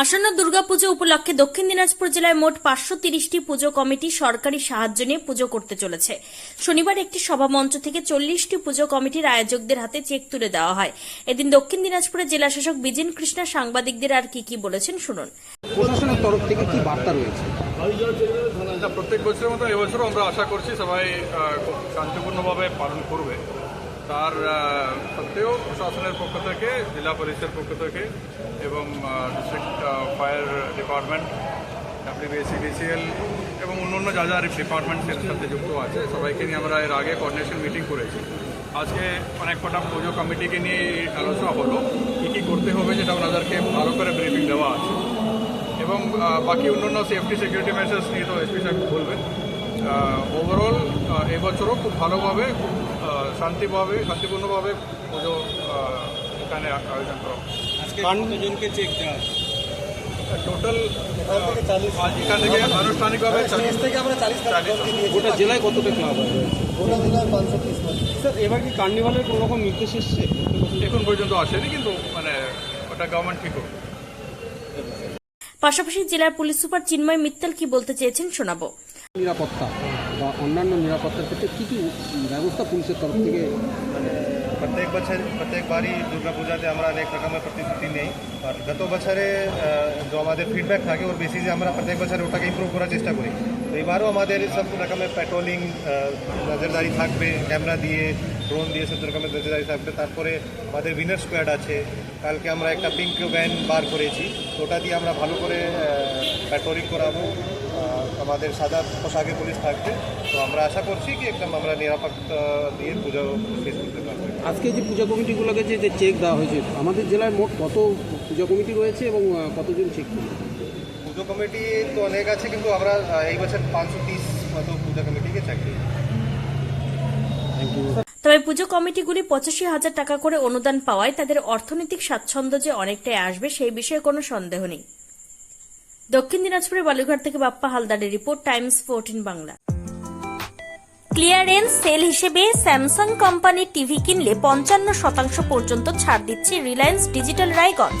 আসন্ন দুর্গাপুজো উপলক্ষে দক্ষিণ দিনাজপুর জেলায় মোট পাঁচশো তিরিশটি পুজো কমিটি সরকারি সাহায্য নিয়ে পুজো করতে চলেছে। শনিবার একটি সভামঞ্চ থেকে চল্লিশটি পুজো কমিটির আয়োজকদের হাতে চেক তুলে দেওয়া হয়। এদিন দক্ষিণ দিনাজপুরের জেলা শাসক বিজিন কৃষ্ণা সাংবাদিকদের আর কি কি বলেছেন শুনুন। প্রশাসনের তরফ থেকে কি বার্তা রয়েছে? প্রত্যেক বছরের মতো এবছরও আমরা আশা করছি সবাই শান্তিপূর্ণভাবে পালন করবে। তার সত্ত্বেও প্রশাসনের পক্ষ থেকে জেলা পুলিশের পক্ষ থেকে এবং district fire department WBAC DCL এবং অন্যান্য যা যা ডিপার্টমেন্টের সাথে যুক্ত আছে, সবাইকে নিয়ে আমরা এর আগে কোঅর্ডিনেশন মিটিং করেছি। আজকে অনেক কটা পুজো কমিটিকে নিয়ে আলোচনা হলো, কী কী করতে হবে যেটা ওনাদেরকে ভালো করে ব্রিফিং দেওয়া আছে। এবং বাকি অন্যান্য সেফটি সিকিউরিটি মেজার্স নিয়ে তো এসপি সাহেব বলবেন। ওভারঅল এবছরও খুব ভালোভাবে, খুব শান্তিভাবে, শান্তিপূর্ণভাবে পুজো এখানে আয়োজন করা কতজনকে চেক দেওয়া টোটাল এখান থেকে আনুষ্ঠানিকভাবে চালিশ থেকে আমরা চালিশ গোটা জেলায় কতটা ক্লাব আছে? গোটা জেলায় পাঁচশো পিস স্যার এবার কি কার্নিভালের কোনো রকম নির্দেশ এসছে? এখন পর্যন্ত আসেনি কিন্তু মানে ওটা গভর্নমেন্ট ঠিক করবে? পাশাপাশি জেলার পুলিশ সুপার চিন্ময় মিত্তল কি বলতে চেয়েছেন শোনাবো। নিরাপত্তা বা অন্যান্য নিরাপত্তার ক্ষেত্রে কী কী ব্যবস্থা পুলিশের তরফ থেকে? প্রত্যেক বছর, প্রত্যেক বারই দুর্গা পূজাতে আমরা অনেক রকমের প্রতিশ্রুতি নেই। আর গত বছরে যে আমাদের ফিডব্যাক থাকে, ওর বেসিসে আমরা প্রত্যেক বছরে ওটাকে ইমপ্রুভ করার চেষ্টা করি। তো এবারও আমাদের সব রকমের পেট্রোলিং নজরদারি থাকবে ক্যামেরা দিয়ে ড্রোন দিয়ে সব রকমের নজরদারি থাকবে। তারপরে আমাদের উইনার স্কোয়াড আছে। কালকে আমরা একটা পিঙ্ক ভ্যান বার করেছি। ওটা দিয়ে আমরা ভালো করে প্যাট্রোলিং করাবো। আমাদের সাদা পোশাকে পুলিশ থাকবে। তো আমরা আশা করছি কি একদম আমরা নিরাপত্তা দিয়ে পুজো শেষ করতে পারব। আজকে যে পূজা কমিটিগুলোকে যে যে চেক দেওয়া হয়েছে আমাদের জেলায় মোট কত পূজা কমিটি রয়েছে এবং কতজন চেক করবে? পুজো কমিটি তো অনেক আছে কিন্তু আমরা এই বছর পাঁচশো তিরিশ মতো পূজা কমিটিকে চাকরি থ্যাংক তবে পুজো কমিটিগুলি পঁচাশি হাজার টাকা করে অনুদান পাওয়ায় তাদের অর্থনৈতিক স্বাচ্ছন্দ্য যে অনেকটাই আসবে সেই বিষয়ে কোনো সন্দেহ নেই। দক্ষিণ দিনাজপুরের বালুঘাট থেকে বাপ্পা হালদারের report, Times fourteen Bangla. Clearance sale হিসেবে স্যামসাং কোম্পানির টিভি কিনলে পঞ্চান্ন শতাংশ পর্যন্ত ছাড় দিচ্ছে Reliance digital Raiganj.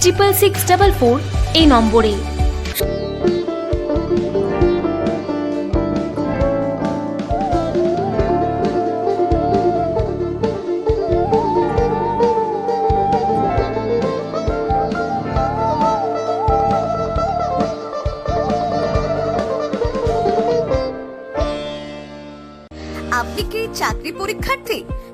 triple six double four এই নম্বরে। আপনি কি চাকরি পরীক্ষার্থী?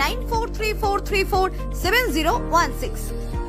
9434347016.